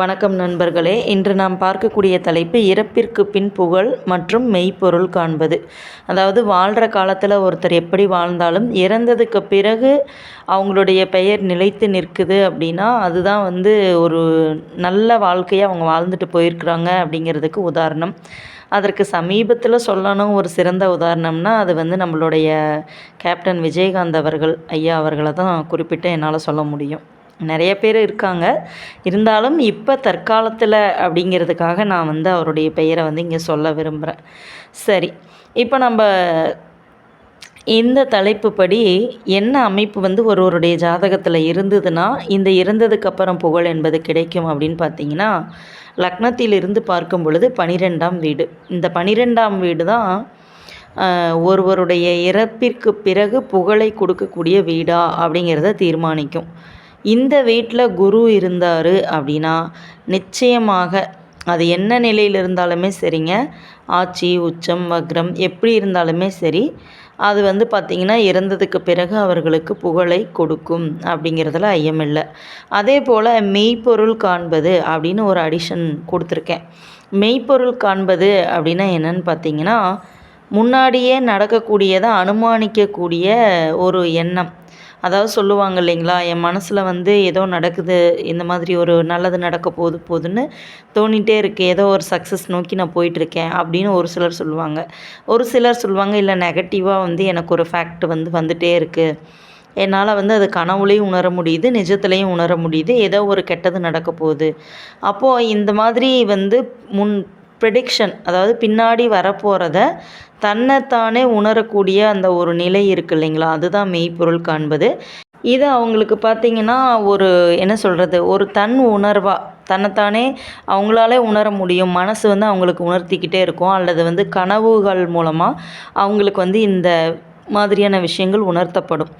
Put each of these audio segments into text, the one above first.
வணக்கம் நண்பர்களே. இன்று நாம் பார்க்கக்கூடிய தலைப்பு இறப்பிற்கு பின் புகழ் மற்றும் மெய்ப்பொருள் காண்பது. அதாவது வாழ்கிற காலத்தில் ஒருத்தர் எப்படி வாழ்ந்தாலும் இறந்ததுக்கு பிறகு அவங்களுடைய பெயர் நிலைத்து நிற்குது அப்படின்னா அதுதான் வந்து ஒரு நல்ல வாழ்க்கையை அவங்க வாழ்ந்துட்டு போயிருக்கிறாங்க அப்படிங்கிறதுக்கு உதாரணம். அதற்கு சமீபத்தில் சொல்லணும் ஒரு சிறந்த உதாரணம்னா அது வந்து நம்மளுடைய கேப்டன் விஜயகாந்த் அவர்கள் ஐயா அவர்களை தான் குறிப்பிட்டு என்னால் சொல்ல முடியும். நிறைய பேர் இருக்காங்க. இருந்தாலும் இப்போ தற்காலத்தில் அப்படிங்கிறதுக்காக நான் வந்து அவருடைய பெயரை வந்து இங்கே சொல்ல விரும்புகிறேன் சரி இப்போ நம்ம இந்த தலைப்பு படி என்ன அமைப்பு வந்து ஒருவருடைய ஜாதகத்தில் இருந்ததுன்னா இந்த இறந்ததுக்கப்புறம் புகழ் என்பது கிடைக்கும் அப்படின்னு பார்த்தீங்கன்னா லக்னத்திலிருந்து பார்க்கும் பொழுது பனிரெண்டாம் வீடு. இந்த பனிரெண்டாம் வீடு தான் ஒருவருடைய இறப்பிற்கு பிறகு புகழை கொடுக்கக்கூடிய வீடா அப்படிங்கிறத தீர்மானிக்கும். இந்த வீட்டில் குரு இருந்தார் அப்படின்னா நிச்சயமாக அது என்ன நிலையில் இருந்தாலுமே சரிங்க. ஆட்சி உச்சம் வக்ரம் எப்படி இருந்தாலுமே சரி அது வந்து பார்த்திங்கன்னா இறந்ததுக்கு பிறகு அவர்களுக்கு புகழை கொடுக்கும் அப்படிங்கிறதுல ஐயமில்லை அதே போல் மெய்ப்பொருள் காண்பது அப்படின்னு ஒரு அடிஷன் கொடுத்துருக்கேன். மெய்ப்பொருள் காண்பது அப்படின்னா என்னன்னு பார்த்தீங்கன்னா முன்னாடியே நடக்கக்கூடியதை அனுமானிக்கக்கூடிய ஒரு எண்ணம். அதாவது சொல்லுவாங்க இல்லைங்களா என் மனசில் வந்து ஏதோ நடக்குது இந்த மாதிரி ஒரு நல்லது நடக்க போகுது போகுதுன்னு தோணிகிட்டே இருக்குது ஏதோ ஒரு சக்ஸஸ் நோக்கி நான் போயிட்டுருக்கேன் அப்படின்னு ஒரு சிலர் சொல்லுவாங்க. ஒரு சிலர் சொல்லுவாங்க இல்லை நெகட்டிவாக வந்து எனக்கு ஒரு ஃபேக்ட் வந்து வந்துகிட்டே இருக்குது என்னால் வந்து அது கனவுலையும் உணர முடியுது நிஜத்துலையும் உணர முடியுது ஏதோ ஒரு கெட்டது நடக்க போகுது. அப்போது இந்த மாதிரி வந்து முன் ப்ரெடிக்ஷன் அதாவது பின்னாடி வரப்போகிறத தன்னைத்தானே உணரக்கூடிய அந்த ஒரு நிலை இருக்குது இல்லைங்களா? அதுதான் மெய்ப்பொருள் காண்பது. இது அவங்களுக்கு பார்த்திங்கன்னா ஒரு என்ன சொல்கிறது ஒரு தன் உணர்வாக தன்னைத்தானே அவங்களாலே உணர முடியும். மனசு வந்து அவங்களுக்கு உணர்த்திக்கிட்டே இருக்கும். அல்லது வந்து கனவுகள் மூலமாக அவங்களுக்கு வந்து இந்த மாதிரியான விஷயங்கள் உணர்த்தப்படும்.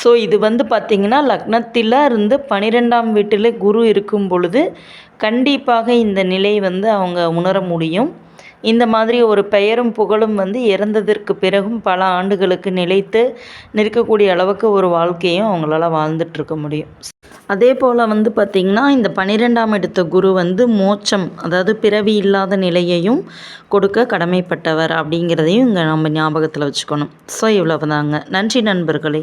ஸோ இது வந்து பார்த்திங்கன்னா லக்னத்தில் இருந்து பனிரெண்டாம் வீட்டில் குரு இருக்கும் பொழுது கண்டிப்பாக இந்த நிலை வந்து அவங்க உணர முடியும். இந்த மாதிரி ஒரு பெயரும் புகழும் வந்து இறந்ததற்கு பிறகும் பல ஆண்டுகளுக்கு நிலைத்து நிற்கக்கூடிய அளவுக்கு ஒரு வாழ்க்கையும் அவங்களால வாழ்ந்துட்டுருக்க முடியும். அதே போல் வந்து பார்த்திங்கன்னா இந்த பன்னிரெண்டாம் எடுத்த குரு வந்து மோட்சம் அதாவது பிறவி இல்லாத நிலையையும் கொடுக்க கடமைப்பட்டவர் அப்படிங்கிறதையும் இங்கே நம்ம ஞாபகத்தில் வச்சுக்கணும். ஸோ இவ்வளவு தாங்க நன்றி நண்பர்களே.